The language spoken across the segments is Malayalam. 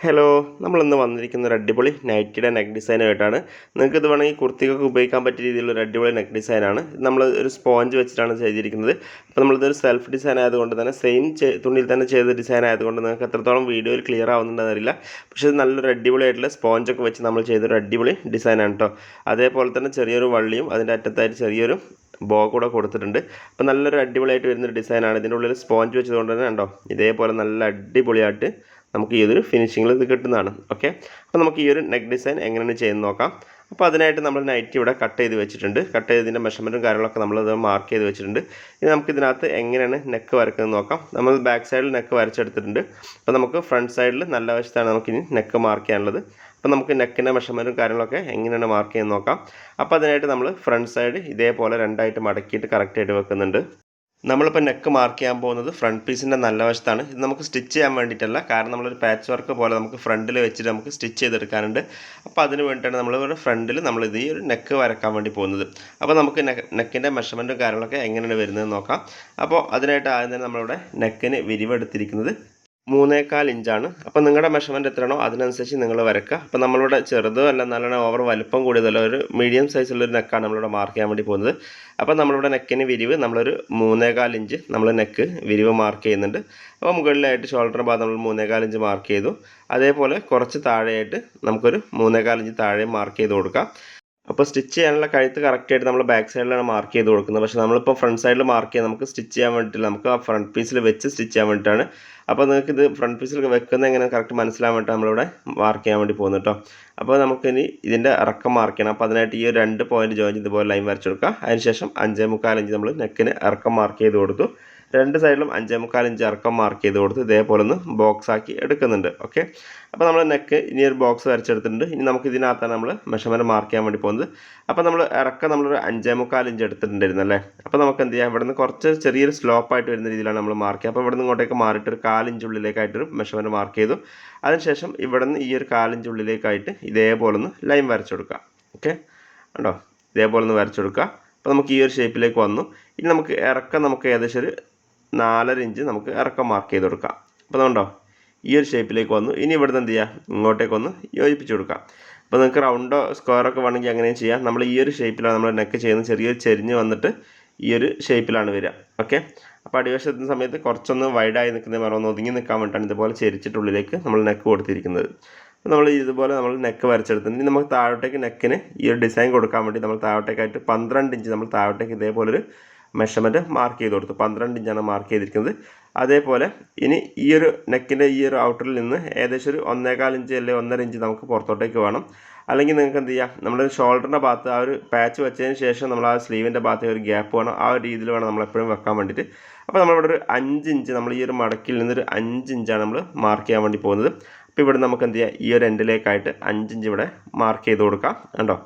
ഹലോ നമ്മൾ ഇന്ന് വന്നിരിക്കുന്ന ഒരു അടിപൊളി നൈറ്റിയുടെ നെക്ക് ഡിസൈനായിട്ടാണ് നിങ്ങൾക്ക് ഇത് വേണമെങ്കിൽ കുർത്തിക്കൊക്കെ ഉപയോഗിക്കാൻ പറ്റിയ രീതിയിലുള്ള ഒരു അടിപൊളി നെക്ക് ഡിസൈനാണ് നമ്മൾ ഒരു സ്പോഞ്ച് വെച്ചിട്ടാണ് ചെയ്തിരിക്കുന്നത്. അപ്പോൾ നമ്മളിതൊരു സെൽഫ് ഡിസൈൻ ആയതുകൊണ്ട് തന്നെ സെയിം തുണിയിൽ തന്നെ ചെയ്ത ഡിസൈൻ ആയതുകൊണ്ട് നിങ്ങൾക്ക് എത്രത്തോളം വീഡിയോയിൽ ക്ലിയർ ആവുന്നുണ്ടെന്ന് അറിയില്ല പക്ഷേ ഇത് നല്ലൊരു അടിപൊളിയായിട്ടുള്ള സ്പോഞ്ചൊക്കെ വെച്ച് നമ്മൾ ചെയ്തൊരു അടിപൊളി ഡിസൈനാണ് കേട്ടോ അതേപോലെ തന്നെ ചെറിയൊരു വള്ളിയും അതിന്റെ അറ്റത്തായിട്ട് ചെറിയൊരു ബോ കൂടെ കൊടുത്തിട്ടുണ്ട്. അപ്പോൾ നല്ലൊരു അടിപൊളിയായിട്ട് വരുന്നൊരു ഡിസൈനാണ് ഇതിന്റെ ഉള്ളിൽ സ്പോഞ്ച് വെച്ചതുകൊണ്ട് തന്നെ ഉണ്ടോ ഇതേപോലെ നല്ല അടിപൊളിയായിട്ട് നമുക്ക് ഈ ഒരു ഫിനിഷിങ്ങിൽ ഇത് കിട്ടുന്നതാണ് ഓക്കെ അപ്പോൾ നമുക്ക് ഈ ഒരു നെക്ക് ഡിസൈൻ എങ്ങനെയാണ് ചെയ്യുന്നത് നോക്കാം. അപ്പോൾ അതിനായിട്ട് നമ്മൾ നൈറ്റ് ഇവിടെ കട്ട് ചെയ്ത് വെച്ചിട്ടുണ്ട്. കട്ട് ചെയ്തതിന്റെ മെഷർമെന്റും കാര്യങ്ങളൊക്കെ നമ്മളത് മാർക്ക് ചെയ്ത് വെച്ചിട്ടുണ്ട്. ഇനി നമുക്ക് ഇതിനകത്ത് എങ്ങനെയാണ് നെക്ക് വരക്കുന്നത് നോക്കാം. നമ്മൾ ബാക്ക് സൈഡിൽ നെക്ക് വരച്ചെടുത്തിട്ടുണ്ട്. അപ്പോൾ നമുക്ക് ഫ്രണ്ട് സൈഡിൽ നല്ല വശത്താണ് നമുക്കിനി നെക്ക് മാർക്ക് ചെയ്യാനുള്ളത്. അപ്പോൾ നമുക്ക് നെക്കിന്റെ മെഷർമെന്റും കാര്യങ്ങളൊക്കെ എങ്ങനെയാണ് മാർക്ക് ചെയ്യുന്നത് നോക്കാം. അപ്പോൾ അതിനായിട്ട് നമ്മൾ ഫ്രണ്ട് സൈഡ് ഇതേപോലെ രണ്ടായിട്ട് മടക്കിയിട്ട് കറക്റ്റായിട്ട് വെക്കുന്നുണ്ട്. നമ്മളിപ്പോൾ നെക്ക് മാർക്ക് ചെയ്യാൻ പോകുന്നത് ഫ്രണ്ട് പീസിന്റെ നല്ല വശത്താണ്. ഇത് നമുക്ക് സ്റ്റിച്ച് ചെയ്യാൻ വേണ്ടിയിട്ടല്ല. കാരണം നമ്മളൊരു പാച്ച് വർക്ക് പോലെ നമുക്ക് ഫ്രണ്ടിൽ വെച്ചിട്ട് നമുക്ക് സ്റ്റിച്ച് ചെയ്തെടുക്കാനുണ്ട്. അപ്പോൾ അതിന് വേണ്ടിയിട്ടാണ് നമ്മൾ ഒരു ഫ്രണ്ടിൽ നമ്മൾ ഇത് ഈ ഒരു നെക്ക് വരക്കാൻ വേണ്ടി പോകുന്നത്. അപ്പോൾ നമുക്ക് നെക്കിന്റെ മെഷർമെന്റും കാര്യങ്ങളൊക്കെ എങ്ങനെയാണ് വരുന്നത് നോക്കാം. അപ്പോൾ അതിനായിട്ട് ആദ്യം തന്നെ നമ്മളിവിടെ നെക്കിന് വിരിവെടുത്തിരിക്കുന്നത് മൂന്നേകാൽ ഇഞ്ചാണ്. അപ്പോൾ നിങ്ങളുടെ മെഷർമെന്റ് എത്രയാണോ അതിനനുസരിച്ച് നിങ്ങൾ വരക്കുക അപ്പോൾ നമ്മളിവിടെ ചെറുതോ അല്ല നല്ലോണം ഓവർ വലുപ്പം കൂടിയതല്ല ഒരു മീഡിയം സൈസുള്ളൊരു നെക്കാണ് നമ്മളിവിടെ മാർക്ക് ചെയ്യാൻ വേണ്ടി പോകുന്നത്. അപ്പോൾ നമ്മളിവിടെ നെക്കിന് വിരിവ് നമ്മളൊരു മൂന്നേകാൽ ഇഞ്ച് നമ്മൾ നെക്ക് വിരിവ് മാർക്ക് ചെയ്യുന്നുണ്ട്. അപ്പോൾ മുകളിലായിട്ട് ഷോൾഡറിന് ഭാഗം നമ്മൾ മൂന്നേകാൽ ഇഞ്ച് മാർക്ക് ചെയ്തു. അതേപോലെ കുറച്ച് താഴെയായിട്ട് നമുക്കൊരു മൂന്നേകാൽ ഇഞ്ച് താഴെ മാർക്ക് ചെയ്ത് കൊടുക്കാം. അപ്പോൾ സ്റ്റിച്ച് ചെയ്യാനുള്ള കഴുത്ത് കറക്റ്റായിട്ട് നമ്മൾ ബാക്ക് സൈഡിലാണ് മാർക്ക് ചെയ്ത് കൊടുക്കുന്നത്. പക്ഷേ നമ്മളിപ്പോൾ ഫ്രണ്ട് സൈഡിൽ മാർക്ക് ചെയ്യാൻ നമുക്ക് സ്റ്റിച്ച് ചെയ്യാൻ വേണ്ടിയിട്ട് നമുക്ക് ആ ഫ്രണ്ട് പീസിൽ വെച്ച് സ്റ്റിച്ച് ചെയ്യാൻ വേണ്ടിയിട്ടാണ്. അപ്പോൾ നിങ്ങൾക്ക് ഇത് ഫ്രണ്ട് പീസിൽ വെക്കുന്നത് എങ്ങനെ കറക്റ്റ് മനസ്സിലാൻ വേണ്ടിയിട്ട് നമ്മളിവിടെ മാർക്ക് ചെയ്യാൻ വേണ്ടി പോകുന്നു കേട്ടോ അപ്പോൾ നമുക്ക് ഇനി ഇതിന്റെ ഇറക്കം മാർക്ക് ചെയ്യണം. അപ്പോൾ അതിനായിട്ട് ഈ രണ്ട് പോയിന്റ് ജോയിൻ ഇതുപോലെ ലൈൻ വരച്ച് കൊടുക്കുക. അതിനുശേഷം അഞ്ചേ മുക്കാലഞ്ച് നമ്മൾ നെക്കിന് ഇറക്കം മാർക്ക് ചെയ്ത് കൊടുത്തു. രണ്ട് സൈഡിലും അഞ്ചേ മുക്കാൽ ഇഞ്ച് ഇറക്കം മാർക്ക് ചെയ്ത് കൊടുത്ത് ഇതേപോലെ ഒന്ന് ബോക്സ് ആക്കി എടുക്കുന്നുണ്ട്. ഓക്കെ അപ്പോൾ നമ്മൾ നെക്ക് ഇനി ഒരു ബോക്സ് വരച്ചെടുത്തിട്ടുണ്ട്. ഇനി നമുക്ക് ഇതിനകത്താണ് നമ്മൾ മെഷർമെന്റ് മാർക്ക് ചെയ്യാൻ വേണ്ടി പോകുന്നത്. അപ്പോൾ നമ്മൾ ഇറക്കം നമ്മളൊരു അഞ്ചേ മുക്കാൽ ഇഞ്ച് എടുത്തിട്ടുണ്ടായിരുന്നു അല്ലേ? അപ്പോൾ നമുക്ക് എന്ത് ചെയ്യാം? ഇവിടെ നിന്ന് കുറച്ച് ചെറിയൊരു സ്ലോപ്പായിട്ട് വരുന്ന രീതിയിലാണ് നമ്മൾ മാർക്ക് ചെയ്യുക. അപ്പോൾ ഇവിടെ നിന്ന് ഇങ്ങോട്ടേക്ക് മാറിയിട്ട് ഒരു കാലിഞ്ച് ഉള്ളിലേക്കായിട്ടൊരു മെഷർമെന്റ് മാർക്ക് ചെയ്തു. അതിനുശേഷം ഇവിടെ നിന്ന് ഈ ഒരു കാലിഞ്ച് ഉള്ളിലേക്കായിട്ട് ഇതേപോലെ ഒന്ന് ലൈൻ വരച്ചെടുക്കുക ഓക്കെ ഉണ്ടോ ഇതേപോലെ ഒന്ന് വരച്ചെടുക്കുക അപ്പോൾ നമുക്ക് ഈ ഒരു ഷേപ്പിലേക്ക് വന്നു. ഇനി നമുക്ക് ഇറക്കം നമുക്ക് ഏകദേശം ഒരു നാലര ഇഞ്ച് നമുക്ക് ഇറക്കം മാർക്ക് ചെയ്ത് കൊടുക്കാം. അപ്പോൾ അതുകൊണ്ടോ ഈ ഒരു ഷേപ്പിലേക്ക് വന്നു. ഇനി ഇവിടുന്ന് എന്ത് ചെയ്യുക ഇങ്ങോട്ടേക്കൊന്ന് യോജിപ്പിച്ച് കൊടുക്കാം. അപ്പോൾ നിങ്ങൾക്ക് റൗണ്ടോ സ്ക്വയറൊക്കെ വേണമെങ്കിൽ അങ്ങനെയും ചെയ്യാം. നമ്മൾ ഈ ഒരു ഷേപ്പിലാണ് നമ്മൾ നെക്ക് ചെയ്യുന്നത്. ചെറിയ ചെരിഞ്ഞ് വന്നിട്ട് ഈ ഒരു ഷേപ്പിലാണ് വരിക. ഓക്കെ അപ്പോൾ അടിവശത്തിന് സമയത്ത് കുറച്ചൊന്ന് വൈഡായി നിൽക്കുന്ന മരം ഒന്ന് ഒതുങ്ങി നിൽക്കാൻ വേണ്ടിയിട്ടാണ് ഇതുപോലെ ചെരിച്ചിട്ടുള്ളിലേക്ക് നമ്മൾ നെക്ക് കൊടുത്തിരിക്കുന്നത്. നമ്മൾ ഇതുപോലെ നമ്മൾ നെക്ക് വരച്ചെടുത്തിട്ടുണ്ട്. ഇനി നമുക്ക് താഴോട്ടേക്ക് നെക്കിന് ഈ ഒരു ഡിസൈൻ കൊടുക്കാൻ വേണ്ടി നമ്മൾ താഴോട്ടേക്കായിട്ട് പന്ത്രണ്ട് ഇഞ്ച് നമ്മൾ താഴോട്ടേക്ക് ഇതേപോലൊരു മെഷർമെന്റ് മാർക്ക് ചെയ്ത് കൊടുത്തു. പന്ത്രണ്ട് ഇഞ്ചാണ് മാർക്ക് ചെയ്തിരിക്കുന്നത്. അതേപോലെ ഇനി ഈ ഒരു നെക്കിന്റെ ഈ ഒരു ഔട്ടറിൽ നിന്ന് ഏകദേശം ഒരു ഒന്നേകാൽ ഇഞ്ച് അല്ലെങ്കിൽ ഒന്നര ഇഞ്ച് നമുക്ക് പുറത്തോട്ടേക്ക് വേണം. അല്ലെങ്കിൽ നിങ്ങൾക്ക് എന്ത് ചെയ്യാം? നമ്മുടെ ഷോൾഡറിന്റെ ഭാഗത്ത് ആ ഒരു പാച്ച് വെച്ചതിന് ശേഷം നമ്മൾ ആ സ്ലീവിന്റെ ഭാഗത്ത് ഒരു ഗ്യാപ്പ് വേണം. ആ ഒരു രീതിയിൽ വേണം നമ്മൾ എപ്പോഴും വെക്കാൻ വേണ്ടിയിട്ട്. അപ്പോൾ നമ്മളിവിടെ ഒരു അഞ്ച് ഇഞ്ച് നമ്മൾ ഈ ഒരു മടക്കിൽ നിന്നൊരു അഞ്ച് ഇഞ്ചാണ് നമ്മൾ മാർക്ക് ചെയ്യാൻ വേണ്ടി പോകുന്നത്. അപ്പോൾ ഇവിടെ നമുക്ക് എന്ത് ചെയ്യാം? ഈ ഒരു എൻഡിലേക്കായിട്ട് അഞ്ച് ഇഞ്ച് ഇവിടെ മാർക്ക് ചെയ്ത് കൊടുക്കാം. കണ്ടോ?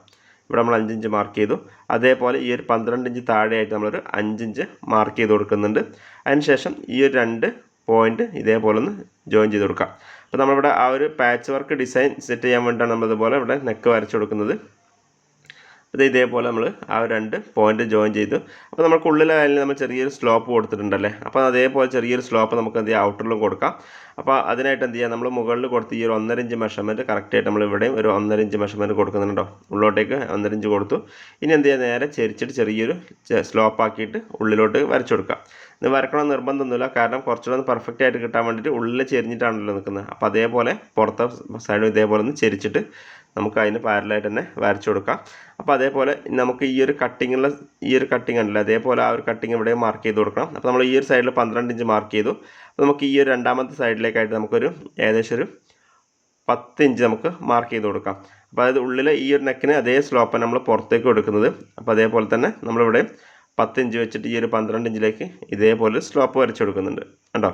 ഇവിടെ നമ്മൾ അഞ്ചിഞ്ച് മാർക്ക് ചെയ്തു. അതേപോലെ ഈ ഒരു പന്ത്രണ്ട് ഇഞ്ച് താഴെയായിട്ട് നമ്മളൊരു അഞ്ചിഞ്ച് മാർക്ക് ചെയ്ത് കൊടുക്കുന്നുണ്ട്. അതിനുശേഷം ഈ ഒരു രണ്ട് പോയിന്റ് ഇതേപോലെ ഒന്ന് ജോയിൻ ചെയ്ത് കൊടുക്കാം. അപ്പോൾ നമ്മളിവിടെ ആ ഒരു പാച്ച് വർക്ക് ഡിസൈൻ സെറ്റ് ചെയ്യാൻ വേണ്ടിയിട്ടാണ് നമ്മളിതുപോലെ ഇവിടെ നെക്ക് വരച്ചു കൊടുക്കുന്നത്. ഇത് ഇതേപോലെ നമ്മൾ ആ രണ്ട് പോയിന്റ് ജോയിൻ ചെയ്തു. അപ്പോൾ നമുക്ക് ഉള്ളിലെ കാലിൽ നമ്മൾ ചെറിയൊരു സ്ലോപ്പ് കൊടുത്തിട്ടുണ്ടല്ലേ? അപ്പോൾ അതേപോലെ ചെറിയൊരു സ്ലോപ്പ് നമുക്ക് എന്ത് ചെയ്യാം? ഔട്ടറിലും കൊടുക്കാം. അപ്പോൾ അതിനായിട്ട് എന്ത് ചെയ്യാം? നമ്മൾ മുകളിൽ കൊടുത്ത് ഈ ഒരു ഒന്നര ഇഞ്ച് മെഷർമെന്റ് കറക്റ്റായിട്ട് നമ്മൾ ഇവിടെയും ഒരു ഒന്നര ഇഞ്ച് മെഷർമെന്റ് കൊടുക്കുന്നുണ്ടോ ഉള്ളോട്ടേക്ക് ഒന്നര ഇഞ്ച് കൊടുത്തു. ഇനി എന്ത് ചെയ്യാം? നേരെ ചെരിച്ചിട്ട് ചെറിയൊരു സ്ലോപ്പ് ആക്കിയിട്ട് ഉള്ളിലോട്ട് വരച്ചു കൊടുക്കാം. ഇത് വരക്കണം നിർബന്ധമൊന്നുമില്ല കാരണം കുറച്ചുകൂടെ ഒന്ന് പെർഫെക്റ്റ് ആയിട്ട് കിട്ടാൻ വേണ്ടിയിട്ട് ഉള്ളിൽ ചെരിഞ്ഞിട്ടാണല്ലോ നിൽക്കുന്നത്. അപ്പോൾ അതേപോലെ പുറത്തെ സൈഡും ഇതേപോലെ ഒന്ന് ചെരിച്ചിട്ട് നമുക്ക് അതിന് പാരലായിട്ട് തന്നെ വരച്ചു കൊടുക്കാം. അപ്പോൾ അതേപോലെ നമുക്ക് ഈ ഒരു കട്ടിങ്ങുള്ള ഈ ഒരു കട്ടിങ് ഉണ്ടല്ലോ അതേപോലെ ആ ഒരു കട്ടിങ് ഇവിടെ മാർക്ക് ചെയ്ത് കൊടുക്കണം. അപ്പോൾ നമ്മൾ ഈ ഒരു സൈഡിൽ പന്ത്രണ്ട് ഇഞ്ച് മാർക്ക് ചെയ്തു. അപ്പോൾ നമുക്ക് ഈ ഒരു രണ്ടാമത്തെ സൈഡിലേക്കായിട്ട് നമുക്കൊരു ഏകദേശം ഒരു പത്ത് ഇഞ്ച് നമുക്ക് മാർക്ക് ചെയ്ത് കൊടുക്കാം. അപ്പോൾ അതായത് ഉള്ളിലെ ഈ ഒരു നെക്കിന് അതേ സ്ലോപ്പ് നമ്മൾ പുറത്തേക്ക് കൊടുക്കുന്നത്. അപ്പോൾ അതേപോലെ തന്നെ നമ്മളിവിടെ പത്ത് ഇഞ്ച് വെച്ചിട്ട് ഈ ഒരു പന്ത്രണ്ട് ഇഞ്ചിലേക്ക് ഇതേപോലെ സ്ലോപ്പ് വരച്ചു കൊടുക്കുന്നുണ്ട്. കണ്ടോ?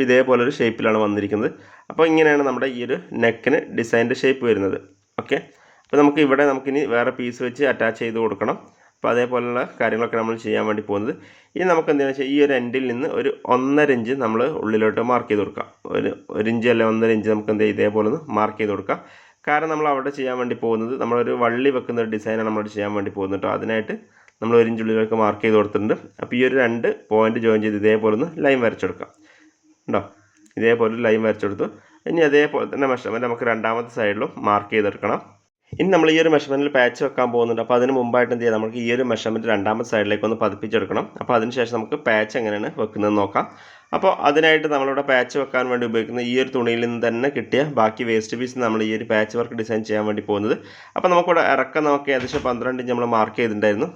അപ്പോൾ ഇതേപോലെ ഒരു ഷേപ്പിലാണ് വന്നിരിക്കുന്നത്. അപ്പോൾ ഇങ്ങനെയാണ് നമ്മുടെ ഈ ഒരു നെക്കിന് ഡിസൈന്റെ ഷേപ്പ് വരുന്നത്. ഓക്കെ അപ്പോൾ നമുക്ക് ഇവിടെ നമുക്കിനി വേറെ പീസ് വെച്ച് അറ്റാച്ച് ചെയ്ത് കൊടുക്കണം. അപ്പോൾ അതേപോലെയുള്ള കാര്യങ്ങളൊക്കെ നമ്മൾ ചെയ്യാൻ വേണ്ടി പോകുന്നത്. ഇനി നമുക്ക് എന്താണെന്ന് വെച്ചാൽ ഈ ഒരു എൻഡിൽ നിന്ന് ഒരു ഒന്നര ഇഞ്ച് നമ്മൾ ഉള്ളിലോട്ട് മാർക്ക് ചെയ്ത് കൊടുക്കാം. ഒരു ഒരു ഇഞ്ച് അല്ലെ ഒന്നര ഇഞ്ച് നമുക്ക് എന്താ ഇതേപോലെ ഒന്ന് മാർക്ക് ചെയ്ത് കൊടുക്കാം. കാരണം നമ്മൾ അവിടെ ചെയ്യാൻ വേണ്ടി പോകുന്നത് നമ്മളൊരു വള്ളി വെക്കുന്ന ഒരു ഡിസൈനാണ് നമ്മൾ ചെയ്യാൻ വേണ്ടി പോകുന്നത് കേട്ടോ അതിനായിട്ട് നമ്മൾ ഒരു ഇഞ്ച് ഉള്ളിലേക്ക് മാർക്ക് ചെയ്ത് കൊടുത്തിട്ടുണ്ട്. അപ്പോൾ ഈ ഒരു രണ്ട് പോയിന്റ് ജോയിൻ ചെയ്ത് ഇതേപോലെ ഒന്ന് ലൈൻ വരച്ചെടുക്കാം ഉണ്ടോ? ഇതേപോലെ ലൈൻ വരച്ചെടുത്തു. ഇനി അതേപോലെ തന്നെ മെഷർമെന്റ് നമുക്ക് രണ്ടാമത്തെ സൈഡിലും മാർക്ക് ചെയ്തെടുക്കണം. ഇനി നമ്മൾ ഈ ഒരു മെഷർമെന്റിൽ പാച്ച് വെക്കാൻ പോകുന്നുണ്ട്. അപ്പോൾ അതിന് മുമ്പായിട്ട് എന്ത് ചെയ്യാം? നമുക്ക് ഈ ഒരു മെഷർമെന്റ് രണ്ടാമത്തെ സൈഡിലേക്ക് ഒന്ന് പതിപ്പിച്ചെടുക്കണം. അപ്പോൾ അതിനുശേഷം നമുക്ക് പാച്ച് എങ്ങനെയാണ് വെക്കുന്നത് നോക്കാം. അപ്പോൾ അതിനായിട്ട് നമ്മളിവിടെ പാച്ച് വെക്കാൻ വേണ്ടി ഉപയോഗിക്കുന്ന ഈ ഒരു തുണിയിൽ നിന്ന് തന്നെ കിട്ടിയ ബാക്കി വേസ്റ്റ് പീസ് നമ്മൾ ഈ ഒരു പാച്ച് വർക്ക് ഡിസൈൻ ചെയ്യാൻ വേണ്ടി പോകുന്നത്. അപ്പോൾ നമുക്കിവിടെ ഇറക്കം നമുക്ക് ഏകദേശം പന്ത്രണ്ട് ഇഞ്ച് നമ്മൾ മാർക്ക് ചെയ്തിട്ടുണ്ടായിരുന്നു.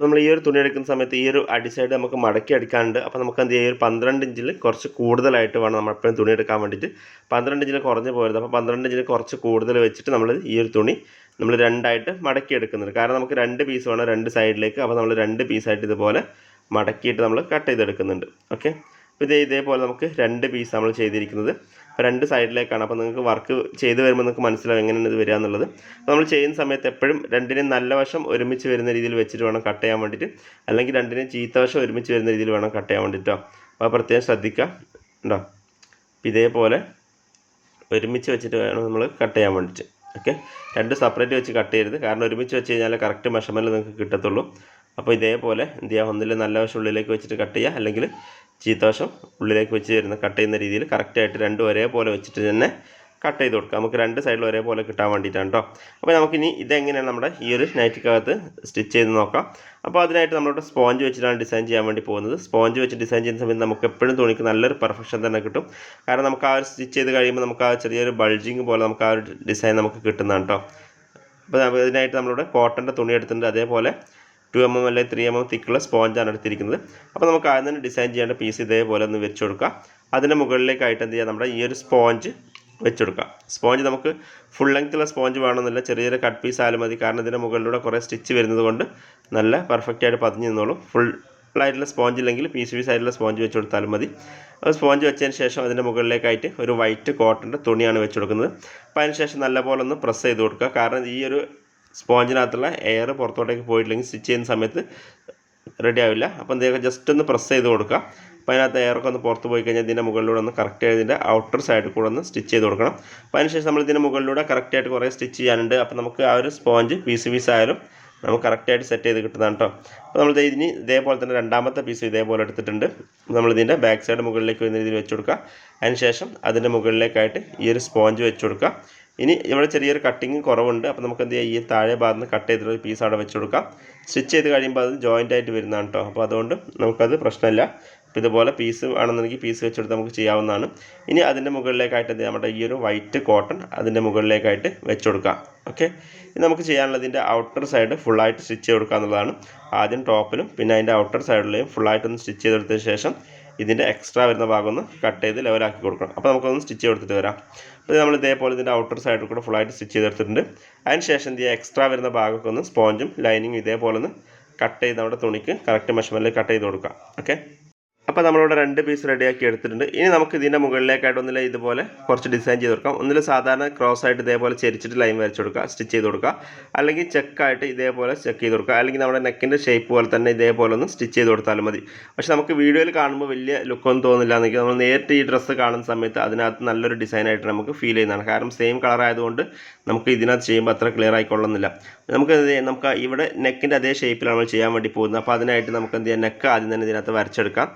നമ്മൾ ഈ ഒരു തുണി എടുക്കുന്ന സമയത്ത് ഈ ഒരു അടി സൈഡ് നമുക്ക് മടക്കി എടുക്കാണ്ട് അപ്പോൾ നമുക്ക് എന്ത് ചെയ്യാം ഒരു പന്ത്രണ്ട് ഇഞ്ചിൽ കുറച്ച് കൂടുതലായിട്ട് വേണം നമ്മൾ എപ്പോഴും തുണി എടുക്കാൻ വേണ്ടിയിട്ട്. പന്ത്രണ്ട് ഇഞ്ചിൽ കുറഞ്ഞ് പോരുത്. അപ്പോൾ പന്ത്രണ്ട് ഇഞ്ചിൽ കുറച്ച് കൂടുതൽ വെച്ചിട്ട് നമ്മൾ ഈ ഒരു തുണി നമ്മൾ രണ്ടായിട്ട് മടക്കി എടുക്കുന്നുണ്ട്. കാരണം നമുക്ക് രണ്ട് പീസ് വേണം രണ്ട് സൈഡിലേക്ക് അപ്പോൾ നമ്മൾ രണ്ട് പീസായിട്ട് ഇതുപോലെ മടക്കിയിട്ട് നമ്മൾ കട്ട് ചെയ്തെടുക്കുന്നുണ്ട്. ഓക്കെ അപ്പോൾ ഇതേ ഇതേപോലെ നമുക്ക് രണ്ട് പീസ് നമ്മൾ ചെയ്തിരിക്കുന്നത്. രണ്ട് സൈഡിലേക്കാണ്. അപ്പോൾ നിങ്ങൾക്ക് വർക്ക് ചെയ്ത് വരുമ്പോൾ നിങ്ങൾക്ക് മനസ്സിലാവും എങ്ങനെയാണ് ഇത് വരിക എന്നുള്ളത്. നമ്മൾ ചെയ്യുന്ന സമയത്ത് എപ്പോഴും രണ്ടിനെയും നല്ല വശം ഒരുമിച്ച് വരുന്ന രീതിയിൽ വെച്ചിട്ട് വേണം കട്ട് ചെയ്യാൻ വേണ്ടിയിട്ട്. അല്ലെങ്കിൽ രണ്ടിനെയും ചീത്ത വശം ഒരുമിച്ച് വരുന്ന രീതിയിൽ വേണം കട്ട് ചെയ്യാൻ വേണ്ടിയിട്ടോ അപ്പോൾ പ്രത്യേകം ശ്രദ്ധിക്കുക ഉണ്ടോ ഇതേപോലെ ഒരുമിച്ച് വെച്ചിട്ട് വേണം നമ്മൾ കട്ട് ചെയ്യാൻ വേണ്ടിയിട്ട്. ഓക്കെ? രണ്ട് സെപ്പറേറ്റ് വെച്ച് കട്ട് ചെയ്യരുത്. കാരണം ഒരുമിച്ച് വെച്ച് കഴിഞ്ഞാൽ കറക്റ്റ് മെഷർമെന്റ് നിങ്ങൾക്ക് കിട്ടത്തുള്ളൂ. അപ്പോൾ ഇതേപോലെ എന്ത് ചെയ്യുക? ഒന്നിൽ നല്ല വശം ഉള്ളിലേക്ക് വെച്ചിട്ട് കട്ട് ചെയ്യുക. അല്ലെങ്കിൽ ചീത്തവശം ഉള്ളിലേക്ക് വെച്ച് തരുന്ന കട്ട് ചെയ്യുന്ന രീതിയിൽ കറക്റ്റായിട്ട് രണ്ടും ഒരേപോലെ വെച്ചിട്ട് തന്നെ കട്ട് ചെയ്ത് കൊടുക്കുക. നമുക്ക് രണ്ട് സൈഡിൽ ഒരേപോലെ കിട്ടാൻ വേണ്ടിയിട്ടാണ് കേട്ടോ അപ്പോൾ നമുക്കിനി ഇതെങ്ങനെയാണ് നമ്മുടെ ഈ ഒരു നൈറ്റിക്കകത്ത് സ്റ്റിച്ച് ചെയ്ത് നോക്കാം. അപ്പോൾ അതിനായിട്ട് നമ്മളിവിടെ സ്പോഞ്ച് വെച്ചിട്ടാണ് ഡിസൈൻ ചെയ്യാൻ വേണ്ടി പോകുന്നത്. സ്പോഞ്ച് വെച്ച് ഡിസൈൻ ചെയ്യുന്ന സമയത്ത് നമുക്ക് എപ്പോഴും തുണിക്ക് നല്ലൊരു പെർഫെക്ഷൻ തന്നെ കിട്ടും. കാരണം നമുക്ക് ആ ഒരു സ്റ്റിച്ച് ചെയ്ത് കഴിയുമ്പോൾ നമുക്ക് ആ ചെറിയൊരു ബൾജിങ് പോലെ നമുക്ക് ആ ഒരു ഡിസൈൻ നമുക്ക് കിട്ടുന്നതാണ് കേട്ടോ അപ്പോൾ അതിനായിട്ട് നമ്മളിവിടെ കോട്ടന്റെ തുണി എടുത്തിട്ടുണ്ട്. അതേപോലെ ടു എം എം അല്ലെങ്കിൽ ത്രീ എം എം തിക്കുള്ള സ്പോഞ്ചാണ് എടുത്തിരിക്കുന്നത്. അപ്പോൾ നമുക്ക് ആദ്യം തന്നെ ഡിസൈൻ ചെയ്യേണ്ട പീസ് ഇതേപോലെ ഒന്ന് വെച്ച് കൊടുക്കുക അതിന്റെ മുകളിലേക്കായിട്ട് എന്ത് ചെയ്യുക നമ്മുടെ ഈ ഒരു സ്പോഞ്ച് വെച്ചെടുക്കുക സ്പോഞ്ച് നമുക്ക് ഫുൾ ലെങ്ത്തുള്ള സ്പോഞ്ച് വേണമെന്നില്ല. ചെറിയ ചെറിയ കട്ട് പീസ് ആയാലും മതി. കാരണം ഇതിന്റെ മുകളിലൂടെ കുറേ സ്റ്റിച്ച് വരുന്നത് കൊണ്ട് നല്ല പെർഫെക്റ്റ് ആയിട്ട് പതിഞ്ഞ് നിന്നോളും. ഫുൾ ആയിട്ടുള്ള സ്പോഞ്ച് ഇല്ലെങ്കിൽ പീസ് പീസ് ആയിട്ടുള്ള സ്പോഞ്ച് വെച്ച് കൊടുത്താലും മതി. അത് സ്പോഞ്ച് വെച്ചതിന് ശേഷം അതിന്റെ മുകളിലേക്കായിട്ട് ഒരു വൈറ്റ് കോട്ടന്റെ തുണിയാണ് വെച്ച് കൊടുക്കുന്നത്. അപ്പോൾ അതിന് ശേഷം നല്ലപോലെ ഒന്ന് പ്രസ് ചെയ്ത് കൊടുക്കുക. കാരണം ഈ ഒരു സ്പോഞ്ചിനകത്തുള്ള എയർ പുറത്തോട്ടേക്ക് പോയിട്ടില്ലെങ്കിൽ സ്റ്റിച്ച് ചെയ്യുന്ന സമയത്ത് റെഡി ആവില്ല. അപ്പോൾ എന്തെങ്കിലും ജസ്റ്റ് ഒന്ന് പ്രസ് ചെയ്ത് കൊടുക്കുക. അപ്പോൾ അതിനകത്ത് എയറൊക്കെ ഒന്ന് പുറത്ത് പോയി കഴിഞ്ഞാൽ ഇതിന്റെ മുകളിലൂടെ ഒന്ന് കറക്റ്റ് ഇതിന്റെ ഔട്ടർ സൈഡിൽ കൂടെ ഒന്ന് സ്റ്റിച്ച് ചെയ്ത് കൊടുക്കണം. അപ്പോൾ അതിനുശേഷം നമ്മൾ ഇതിന്റെ മുകളിലൂടെ കറക്റ്റായിട്ട് കുറേ സ്റ്റിച്ച് ചെയ്യാനുണ്ട്. അപ്പോൾ നമുക്ക് ആ ഒരു സ്പോഞ്ച് പീസ് പീസ് ആയാലും നമുക്ക് കറക്റ്റായിട്ട് സെറ്റ് ചെയ്ത് കിട്ടുന്നതാണ് കേട്ടോ അപ്പോൾ നമ്മൾ ഇതിന് ഇതേപോലെ തന്നെ രണ്ടാമത്തെ പീസ് ഇതേപോലെ എടുത്തിട്ടുണ്ട്. നമ്മൾ നമ്മളിതിന്റെ ബാക്ക് സൈഡ് മുകളിലേക്ക് വരുന്ന രീതിയിൽ വെച്ച് കൊടുക്കുക. അതിനുശേഷം അതിന്റെ മുകളിലേക്കായിട്ട് ഈ ഒരു സ്പോഞ്ച് വെച്ച് കൊടുക്കുക. ഇനി ഇവിടെ ചെറിയൊരു കട്ടിങ് കുറവുണ്ട്. അപ്പോൾ നമുക്ക് എന്ത് ചെയ്യാം? ഈ താഴെ ഭാഗത്ത് നിന്ന് കട്ട് ചെയ്തിട്ട് പീസ് അവിടെ വെച്ച് കൊടുക്കാം. സ്റ്റിച്ച് ചെയ്ത് കഴിയുമ്പോൾ അത് ജോയിന്റ് ആയിട്ട് വരുന്നതാണ് കേട്ടോ അപ്പോൾ അതുകൊണ്ട് നമുക്കത് പ്രശ്നമില്ല. അപ്പോൾ ഇതുപോലെ പീസ് ആണെന്നുണ്ടെങ്കിൽ പീസ് വെച്ചെടുത്ത് നമുക്ക് ചെയ്യാവുന്നതാണ്. ഇനി അതിന്റെ മുകളിലേക്കായിട്ട് നമ്മുടെ ഈ ഒരു വൈറ്റ് കോട്ടൺ അതിന്റെ മുകളിലേക്കായിട്ട് വെച്ച് കൊടുക്കാം. ഓക്കെ ഇത് നമുക്ക് ചെയ്യാനുള്ളത് ഇതിന്റെ ഔട്ടർ സൈഡ് ഫുള്ളായിട്ട് സ്റ്റിച്ച് ചെയ്ത് കൊടുക്കുക എന്നുള്ളതാണ്. ആദ്യം ടോപ്പിലും പിന്നെ അതിന്റെ ഔട്ടർ സൈഡിലെയും ഫുള്ളായിട്ടൊന്ന് സ്റ്റിച്ച് ചെയ്തെടുത്തതിന് ശേഷം ഇതിന്റെ എക്സ്ട്രാ വരുന്ന ഭാഗം ഒന്ന് കട്ട് ചെയ്ത് ലെവലാക്കി കൊടുക്കണം. അപ്പോൾ നമുക്കൊന്ന് സ്റ്റിച്ച് കൊടുത്തിട്ട് വരാം. അപ്പോൾ നമ്മൾ ഇതേപോലെ ഇതിന്റെ ഔട്ടർ സൈഡിൽ കൂടെ ഫുള്ളായിട്ട് സ്റ്റിച്ച് ചെയ്തെടുത്തിട്ടുണ്ട്. അതിന് ശേഷം എന്ത് ചെയ്യുക? എക്സ്ട്രാ വരുന്ന ഭാഗമൊക്കെ ഒന്ന് സ്പോഞ്ചും ലൈനിങ്ങും ഇതേപോലെ ഒന്ന് കട്ട് ചെയ്ത് നമ്മുടെ തുണിക്ക് കറക്റ്റ് മെഷർമെന്റിൽ കട്ട് ചെയ്ത് കൊടുക്കുക. ഓക്കെ അപ്പോൾ നമ്മളിവിടെ രണ്ട് പീസ് റെഡിയാക്കി എടുത്തിട്ടുണ്ട്. ഇനി നമുക്ക് ഇതിന്റെ മുകളിലേക്കായിട്ട് ഒന്നില്ല ഇതുപോലെ കുറച്ച് ഡിസൈൻ ചെയ്ത് കൊടുക്കാം. ഒന്നിൽ സാധാരണ ക്രോസ് ആയിട്ട് ഇതേപോലെ ചെരിച്ചിട്ട് ലൈൻ വരച്ച് കൊടുക്കുക സ്റ്റിച്ച് ചെയ്ത് കൊടുക്കുക. അല്ലെങ്കിൽ ചെക്കായിട്ട് ഇതേപോലെ ചെക്ക് ചെയ്ത് കൊടുക്കുക. അല്ലെങ്കിൽ നമ്മുടെ നെക്കിന്റെ ഷേപ്പ് പോലെ തന്നെ ഇതേപോലെ ഒന്ന് സ്റ്റിച്ച് ചെയ്ത് കൊടുത്താലും മതി. പക്ഷേ നമുക്ക് വീഡിയോയിൽ കാണുമ്പോൾ വലിയ ലുക്കൊന്നും തോന്നില്ല എന്നെങ്കിൽ നമ്മൾ നേരിട്ട് ഈ ഡ്രസ്സ് കാണുന്ന സമയത്ത് അതിനകത്ത് നല്ലൊരു ഡിസൈനായിട്ട് നമുക്ക് ഫീൽ ചെയ്യുന്നതാണ്. കാരണം സെയിം കളർ ആയതുകൊണ്ട് നമുക്ക് ഇതിനകത്ത് ചെയ്യുമ്പോൾ അത്ര ക്ലിയർ ആയിക്കൊള്ളുന്നില്ല. നമുക്ക് നമുക്ക് ഇവിടെ നെക്കിന്റെ അതേ ഷേപ്പിലാണ് നമ്മൾ ചെയ്യാൻ വേണ്ടി പോകുന്നത്. അപ്പോൾ അതിനായിട്ട് നമുക്ക് എന്ത് ചെയ്യാം? നെക്ക് ആദ്യം തന്നെ ഇതിനകത്ത് വരച്ചെടുക്കാം.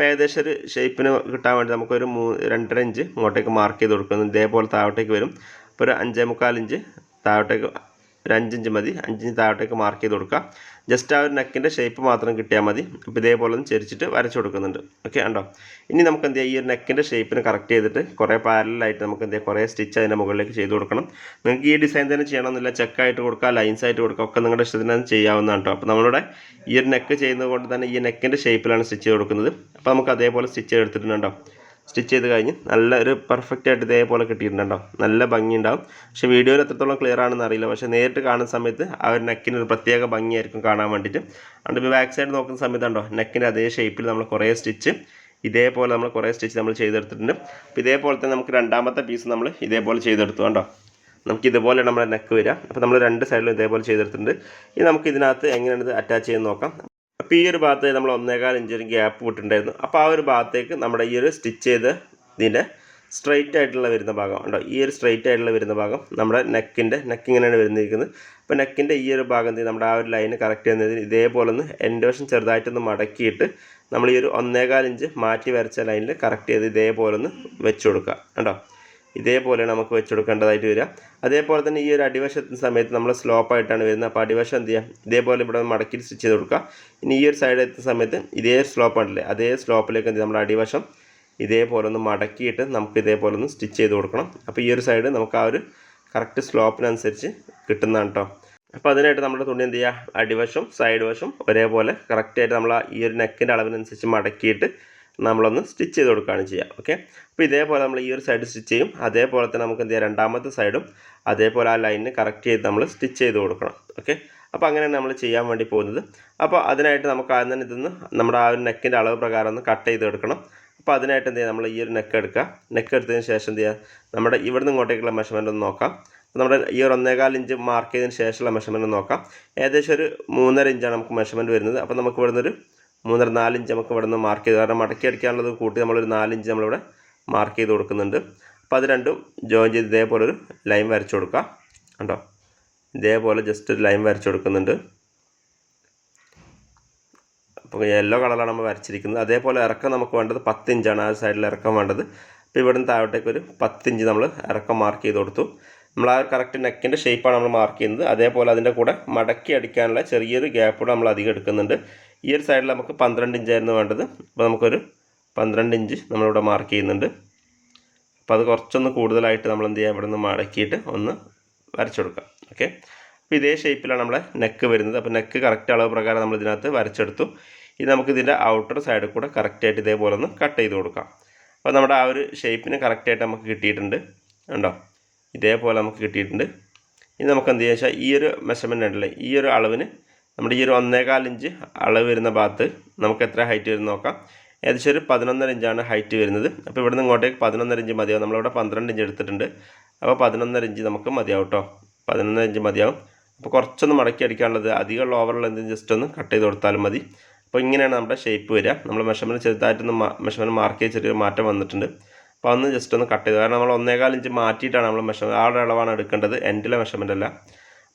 അപ്പോൾ ഏകദേശം ഒരു ഷേപ്പിന് കിട്ടാൻ വേണ്ടി നമുക്കൊരു മൂ രണ്ടര ഇഞ്ച് ഇങ്ങോട്ടേക്ക് മാർക്ക് ചെയ്ത് കൊടുക്കുന്നു. ഇതേപോലെ താഴോട്ടേക്ക് വരും. അപ്പോൾ ഒരു അഞ്ചേ മുക്കാൽ ഇഞ്ച് താഴോട്ടേക്ക് ഒരു അഞ്ചിഞ്ച് മതി. അഞ്ചിഞ്ച് താഴോട്ടേക്ക് മാർക്ക് ചെയ്ത് കൊടുക്കുക. ജസ്റ്റ് ആ ഒരു നെക്കിന്റെ ഷേപ്പ് മാത്രം കിട്ടിയാൽ മതി. അപ്പോൾ ഇതേപോലെ ഒന്ന് ചെരിച്ചിട്ട് വരച്ച് കൊടുക്കുന്നുണ്ട്. ഓക്കെ ഉണ്ടോ ഇനി നമുക്ക് എന്ത് ചെയ്യാം? ഈ ഒരു നെക്കിന്റെ ഷേപ്പിന് കറക്റ്റ് ചെയ്തിട്ട് കുറേ പാരലായിട്ട് നമുക്ക് എന്ത് ചെയ്യാം? കുറേ സ്റ്റിച്ച് അതിന്റെ മുകളിലേക്ക് ചെയ്ത് കൊടുക്കണം. നിങ്ങൾക്ക് ഈ ഡിസൈൻ തന്നെ ചെയ്യണമെന്നില്ല. ചെക്കായിട്ട് കൊടുക്കുക ലൈൻസ് ആയിട്ട് കൊടുക്കുക ഒക്കെ നിങ്ങളുടെ ഇഷ്ടത്തിന് ചെയ്യാവുന്നതാണ് കേട്ടോ അപ്പോൾ നമ്മളുടെ ഈ ഒരു നെക്ക് ചെയ്യുന്നത് കൊണ്ട് തന്നെ ഈ നെക്കിന്റെ ഷേപ്പിലാണ് സ്റ്റിച്ച് ചെയ്ത് കൊടുക്കുന്നത്. അപ്പോൾ നമുക്ക് അതേപോലെ സ്റ്റിച്ച് ചെയ്തെടുത്തിട്ടുണ്ടോ സ്റ്റിച്ച് ചെയ്ത് കഴിഞ്ഞ് നല്ല ഒരു പെർഫെക്റ്റ് ആയിട്ട് ഇതേപോലെ കിട്ടിയിട്ടുണ്ടോ നല്ല ഭംഗി ഉണ്ടാവും പക്ഷേ വീഡിയോയിൽ എത്രത്തോളം ക്ലിയർ ആണെന്ന് അറിയില്ല. പക്ഷേ നേരിട്ട് കാണുന്ന സമയത്ത് ആ ഒരു നെക്കിന് ഒരു പ്രത്യേക ഭംഗിയായിരിക്കും കാണാൻ വേണ്ടിയിട്ട്. അതുകൊണ്ട് ഇപ്പോൾ ബാക്ക് സൈഡ് നോക്കുന്ന സമയത്ത് ഉണ്ടോ നെക്കിന്റെ അതേ ഷേപ്പിൽ നമ്മൾ കുറേ സ്റ്റിച്ച് ഇതേപോലെ നമ്മൾ കുറേ സ്റ്റിച്ച് നമ്മൾ ചെയ്തെടുത്തിട്ടുണ്ട്. അപ്പോൾ ഇതേപോലെ തന്നെ നമുക്ക് രണ്ടാമത്തെ പീസ് നമ്മൾ ഇതേപോലെ ചെയ്തെടുത്തു. കണ്ടോ? നമുക്ക് ഇതുപോലെ നമ്മുടെ നെക്ക് വരിക. അപ്പോൾ നമ്മൾ രണ്ട് സൈഡിലും ഇതേപോലെ ചെയ്തെടുത്തിട്ടുണ്ട്. ഇനി നമുക്ക് ഇതിനകത്ത് എങ്ങനെയാണ് ഇത് അറ്റാച്ച് ചെയ്ത് നോക്കാം. അപ്പോൾ ഈ ഒരു ഭാഗത്ത് നമ്മൾ ഒന്നേകാൽ ഇഞ്ചൊരു ഗ്യാപ്പ് വിട്ടിട്ടുണ്ടായിരുന്നു. അപ്പോൾ ആ ഒരു ഭാഗത്തേക്ക് നമ്മുടെ ഈ ഒരു സ്റ്റിച്ച് ചെയ്ത് ഇതിന്റെ സ്ട്രെയിറ്റ് ആയിട്ടുള്ള വരുന്ന ഭാഗം ഉണ്ടോ? ഈ ഒരു സ്ട്രെയിറ്റ് ആയിട്ടുള്ള വരുന്ന ഭാഗം നമ്മുടെ നെക്കിന്റെ നെക്ക് ഇങ്ങനെയാണ് വരുന്നിരിക്കുന്നത്. അപ്പോൾ നെക്കിന്റെ ഈ ഒരു ഭാഗം നമ്മുടെ ആ ഒരു ലൈന് കറക്റ്റ് ചെയ്യുന്നതിന് ഇതേപോലെ ഒന്ന് എന്റെ വശം ചെറുതായിട്ടൊന്ന് മടക്കിയിട്ട് നമ്മൾ ഈ ഒരു ഒന്നേകാൽ ഇഞ്ച് മാറ്റി വരച്ച ലൈനിൽ കറക്റ്റ് ചെയ്ത് ഇതേപോലെ ഒന്ന് വെച്ച് കൊടുക്കുക. കണ്ടോ? ഇതേപോലെ നമുക്ക് വെച്ച് കൊടുക്കേണ്ടതായിട്ട് വരിക. അതേപോലെ തന്നെ ഈ ഒരു അടിവശത്തിന് സമയത്ത് നമ്മൾ സ്ലോപ്പായിട്ടാണ് വരുന്നത്. അപ്പോൾ അടിവശം എന്ത് ചെയ്യാം? ഇതേപോലെ ഇവിടെ മടക്കി സ്റ്റിച്ച് ചെയ്ത് കൊടുക്കുക. ഇനി ഈ ഒരു സൈഡ് എത്തുന്ന സമയത്ത് ഇതേ സ്ലോപ്പാണല്ലേ അതേ സ്ലോപ്പിലേക്ക് എന്ത് നമ്മൾ അടിവശം ഇതേപോലെ ഒന്ന് മടക്കിയിട്ട് നമുക്ക് ഇതേപോലെ ഒന്ന് സ്റ്റിച്ച് ചെയ്ത് കൊടുക്കണം. അപ്പോൾ ഈ ഒരു സൈഡ് നമുക്ക് ആ ഒരു കറക്റ്റ് സ്ലോപ്പിനനുസരിച്ച് കിട്ടുന്നതാണ് കേട്ടോ അപ്പോൾ അതിനായിട്ട് നമ്മുടെ തുണി എന്ത് ചെയ്യുക? അടിവശം സൈഡ് വശം ഒരേപോലെ കറക്റ്റായിട്ട് നമ്മൾ ഈ ഒരു നെക്കിന്റെ അളവിനനുസരിച്ച് മടക്കിയിട്ട് നമ്മളൊന്ന് സ്റ്റിച്ച് ചെയ്ത് കൊടുക്കുകയാണ് ചെയ്യുക ഓക്കെ അപ്പോൾ ഇതേപോലെ നമ്മൾ ഈ ഒരു സൈഡ് സ്റ്റിച്ച് ചെയ്യും. അതേപോലെ തന്നെ നമുക്ക് എന്ത് രണ്ടാമത്തെ സൈഡും അതേപോലെ ആ ലൈനിന് കറക്റ്റ് ചെയ്ത് നമ്മൾ സ്റ്റിച്ച് ചെയ്ത് കൊടുക്കണം ഓക്കെ അപ്പോൾ അങ്ങനെയാണ് നമ്മൾ ചെയ്യാൻ വേണ്ടി പോകുന്നത്. അപ്പോൾ അതിനായിട്ട് നമുക്ക് ആദ്യം തന്നെ ഇതൊന്ന് നമ്മുടെ ആ ഒരു നെക്കിന്റെ അളവ് പ്രകാരം ഒന്ന് കട്ട് ചെയ്ത് എടുക്കണം. അപ്പോൾ അതിനായിട്ട് എന്ത് ചെയ്യുക? നമ്മൾ ഈ ഒരു നെക്ക് എടുക്കുക. നെക്ക് എടുത്തതിന് ശേഷം എന്ത് ചെയ്യുക? നമ്മുടെ ഇവിടുന്ന് ഇങ്ങോട്ടേക്കുള്ള മെഷർമെന്റ് ഒന്ന് നോക്കാം. നമ്മുടെ ഈ ഒരു ഒന്നേകാൽ ഇഞ്ച് മാർക്ക് ചെയ്തതിന് ശേഷമുള്ള മെഷർമെന്റ് നോക്കാം. ഏകദേശം ഒരു മൂന്നര ഇഞ്ചാണ് നമുക്ക് മെഷർമെന്റ് വരുന്നത്. അപ്പോൾ നമുക്ക് ഇവിടുന്ന് ഒരു മൂന്നര നാലിഞ്ച് നമുക്ക് ഇവിടെ നിന്ന് മാർക്ക് ചെയ്ത് കാരണം മടക്കി അടിക്കാനുള്ളത് കൂട്ടി നമ്മളൊരു നാലിഞ്ച് നമ്മളിവിടെ മാർക്ക് ചെയ്ത് കൊടുക്കുന്നുണ്ട്. അപ്പോൾ അത് രണ്ടും ജോയിൻ ചെയ്ത് ഇതേപോലെ ഒരു ലൈൻ വരച്ചു കൊടുക്കുക കണ്ടോ? ഇതേപോലെ ജസ്റ്റ് ഒരു ലൈൻ വരച്ചു കൊടുക്കുന്നുണ്ട്. അപ്പോൾ യെല്ലോ കളറാണ് നമ്മൾ വരച്ചിരിക്കുന്നത്. അതേപോലെ ഇറക്കം നമുക്ക് വേണ്ടത് പത്ത് ഇഞ്ചാണ് ആ സൈഡിൽ ഇറക്കം വേണ്ടത്. അപ്പോൾ ഇവിടുന്ന് താഴോട്ടേക്ക് ഒരു പത്ത് ഇഞ്ച് നമ്മൾ ഇറക്കം മാർക്ക് ചെയ്ത് കൊടുത്തു. നമ്മൾ ആ കറക്റ്റ് നെക്കിന്റെ ഷേപ്പാണ് നമ്മൾ മാർക്ക് ചെയ്യുന്നത്. അതേപോലെ അതിന്റെ കൂടെ മടക്കി അടിക്കാനുള്ള ചെറിയൊരു ഗ്യാപ്പ് നമ്മൾ അധികം എടുക്കുന്നുണ്ട്. ഈ ഒരു സൈഡിൽ നമുക്ക് പന്ത്രണ്ട് ഇഞ്ചായിരുന്നു വേണ്ടത്. അപ്പോൾ നമുക്കൊരു പന്ത്രണ്ട് ഇഞ്ച് നമ്മളിവിടെ മാർക്ക് ചെയ്യുന്നുണ്ട്. അപ്പോൾ അത് കുറച്ചൊന്ന് കൂടുതലായിട്ട് നമ്മൾ എന്ത് ചെയ്യുക ഇവിടെ നിന്ന് മടക്കിയിട്ട് ഒന്ന് വരച്ചു കൊടുക്കാം. ഓക്കെ അപ്പോൾ ഇതേ ഷേപ്പിലാണ് നമ്മളെ നെക്ക് വരുന്നത്. അപ്പോൾ നെക്ക് കറക്റ്റ് അളവ് പ്രകാരം നമ്മൾ ഇതിനകത്ത് വരച്ചെടുത്തു. ഇത് നമുക്ക് ഇതിന്റെ ഔട്ടർ സൈഡിൽ കൂടെ കറക്റ്റായിട്ട് ഇതേപോലെ ഒന്ന് കട്ട് ചെയ്ത് കൊടുക്കാം. അപ്പോൾ നമ്മുടെ ആ ഒരു ഷേപ്പിന് കറക്റ്റായിട്ട് നമുക്ക് കിട്ടിയിട്ടുണ്ട്. ഉണ്ടോ ഇതേപോലെ നമുക്ക് കിട്ടിയിട്ടുണ്ട്. ഇനി നമുക്ക് എന്ത് ചെയ്യാം വെച്ചാൽ ഈ ഒരു മെഷർമെന്റ് ഉണ്ടല്ലേ? ഈ ഒരു അളവിന് നമ്മുടെ ഈ ഒരു ഒന്നേകാൽ ഇഞ്ച് അളവ് വരുന്ന ഭാഗത്ത് നമുക്ക് എത്ര ഹൈറ്റ് വരുന്ന നോക്കാം. ഏകദേശം ഒരു പതിനൊന്നര ഇഞ്ചാണ് ഹൈറ്റ് വരുന്നത്. അപ്പോൾ ഇവിടുന്ന് ഇങ്ങോട്ടേക്ക് പതിനൊന്നര ഇഞ്ച് മതിയാവും. നമ്മളിവിടെ പന്ത്രണ്ട് ഇഞ്ച് എടുത്തിട്ടുണ്ട്. അപ്പോൾ പതിനൊന്നര ഇഞ്ച് നമുക്ക് മതിയാവും കേട്ടോ പതിനൊന്നര ഇഞ്ച് മതിയാവും. അപ്പോൾ കുറച്ചൊന്ന് മടക്കി അടിക്കാനുള്ളത് അധികമുള്ള ഓവറുള്ള എന്തെങ്കിലും ജസ്റ്റ് ഒന്ന് കട്ട് ചെയ്ത് കൊടുത്താലും മതി. അപ്പോൾ ഇങ്ങനെയാണ് നമ്മുടെ ഷേപ്പ് വരിക. നമ്മൾ മെഷർമെന്റ് ചെറുതായിട്ടൊന്ന് മെഷർമെന്റ് മാർക്ക് ചെയ്ത് ചെറിയൊരു മാറ്റം വന്നിട്ടുണ്ട്. അപ്പോൾ അന്ന് ജസ്റ്റ് ഒന്ന് കട്ട് ചെയ്തു കാരണം നമ്മൾ ഒന്നേകാൽ ഇഞ്ച് മാറ്റിയിട്ടാണ് നമ്മൾ മെഷർ ആ ഒരു അളവാണ് എടുക്കേണ്ടത്. എൻഡിലെ മെഷർമെന്റ് അല്ല.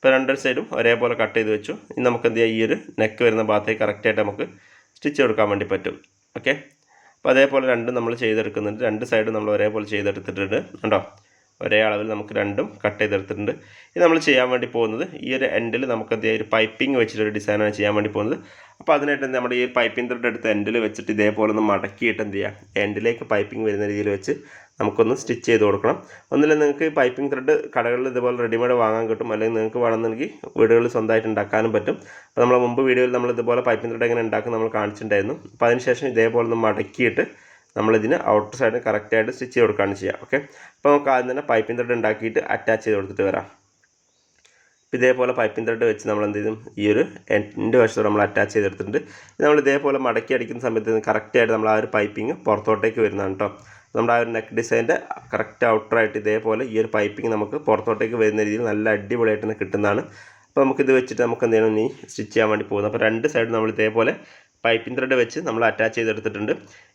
അപ്പോൾ രണ്ട് സൈഡും ഒരേപോലെ കട്ട് ചെയ്ത് വെച്ചു. ഇനി നമുക്ക് എന്ത് ചെയ്യാം? ഈ ഒരു നെക്ക് വരുന്ന ഭാഗത്തേക്ക് കറക്റ്റായിട്ട് നമുക്ക് സ്റ്റിച്ച് കൊടുക്കാൻ വേണ്ടി പറ്റും. ഓക്കെ അപ്പോൾ അതേപോലെ രണ്ടും നമ്മൾ ചെയ്തെടുക്കുന്നുണ്ട്. രണ്ട് സൈഡും നമ്മൾ ഒരേപോലെ ചെയ്തെടുത്തിട്ടുണ്ട്. കണ്ടോ? ഒരേ അളവിൽ നമുക്ക് രണ്ടും കട്ട് ചെയ്തെടുത്തിട്ടുണ്ട്. ഇത് നമ്മൾ ചെയ്യാൻ വേണ്ടി പോകുന്നത് ഈ ഒരു എൻഡിൽ നമുക്ക് എന്ത് ഒരു പൈപ്പിംഗ് വെച്ചിട്ടൊരു ഡിസൈനാണ് ചെയ്യാൻ വേണ്ടി പോകുന്നത്. അപ്പോൾ അതിനായിട്ട് നമ്മുടെ ഈ പൈപ്പിംഗ് ത്രെഡ് എടുത്ത് എൻഡിൽ വെച്ചിട്ട് ഇതേപോലെ ഒന്ന് മടക്കിയിട്ട് എന്ത് ചെയ്യുക എൻഡിലേക്ക് പൈപ്പിംഗ് വരുന്ന രീതിയിൽ വെച്ച് നമുക്കൊന്ന് സ്റ്റിച്ച് ചെയ്ത് കൊടുക്കണം. ഒന്നില്ല നിങ്ങൾക്ക് പൈപ്പിംഗ് ത്രെഡ് കടകളിൽ ഇതുപോലെ റെഡിമെയ്ഡ് വാങ്ങാൻ കിട്ടും. അല്ലെങ്കിൽ നിങ്ങൾക്ക് വേണമെന്നുണ്ടെങ്കിൽ വീടുകളിൽ സ്വന്തമായിട്ട് ഉണ്ടാക്കാനും പറ്റും. അപ്പോൾ നമ്മൾ മുമ്പ് വീഡിയോയിൽ നമ്മൾ ഇതുപോലെ പൈപ്പിംഗ് ത്രെഡ് എങ്ങനെ ഉണ്ടാക്കും നമ്മൾ കാണിച്ചിട്ടുണ്ടായിരുന്നു. അപ്പോൾ അതിനുശേഷം ഇതേപോലെ ഒന്ന് മടക്കിയിട്ട് നമ്മളിതിന് ഔട്ടർ സൈഡ് കറക്റ്റായിട്ട് സ്റ്റിച്ച് ചെയ്ത് കൊടുക്കുകയാണ് ചെയ്യുക. ഓക്കെ അപ്പോൾ നമുക്ക് ആദ്യം തന്നെ പൈപ്പിംഗ് ത്രെഡ് ഉണ്ടാക്കിയിട്ട് അറ്റാച്ച് ചെയ്ത് കൊടുത്തിട്ട് വരാം. ഇതേപോലെ പൈപ്പിംഗ് ത്രെഡ് വെച്ച് നമ്മൾ എന്ത് ചെയ്യും ഈ ഒരു എന്റെ വശത്തോട് നമ്മൾ അറ്റാച്ച് ചെയ്തെടുത്തിട്ടുണ്ട്. നമ്മൾ ഇതേപോലെ മടക്കി അടിക്കുന്ന സമയത്ത് കറക്റ്റായിട്ട് നമ്മൾ ആ ഒരു പൈപ്പിംഗ് പുറത്തോട്ടേക്ക് വരുന്നതാണ് കേട്ടോ നമ്മുടെ ആ ഒരു നെക്ക് ഡിസൈന്റെ കറക്റ്റ് ഔട്ടറായിട്ട് ഇതേപോലെ ഈ ഒരു പൈപ്പിംഗ് നമുക്ക് പുറത്തോട്ടേക്ക് വരുന്ന രീതിയിൽ നല്ല അടിപൊളിയായിട്ട് തന്നെ കിട്ടുന്നതാണ്. അപ്പോൾ നമുക്കിത് വെച്ചിട്ട് നമുക്ക് എന്തെങ്കിലും ഇനി സ്റ്റിച്ച് ചെയ്യാൻ വേണ്ടി പോകുന്നത് അപ്പോൾ രണ്ട് സൈഡ് നമ്മൾ ഇതേപോലെ പൈപ്പിംഗ് ത്രെഡ് വെച്ച് നമ്മൾ അറ്റാച്ച് ചെയ്തെടുത്തിട്ടുണ്ട്.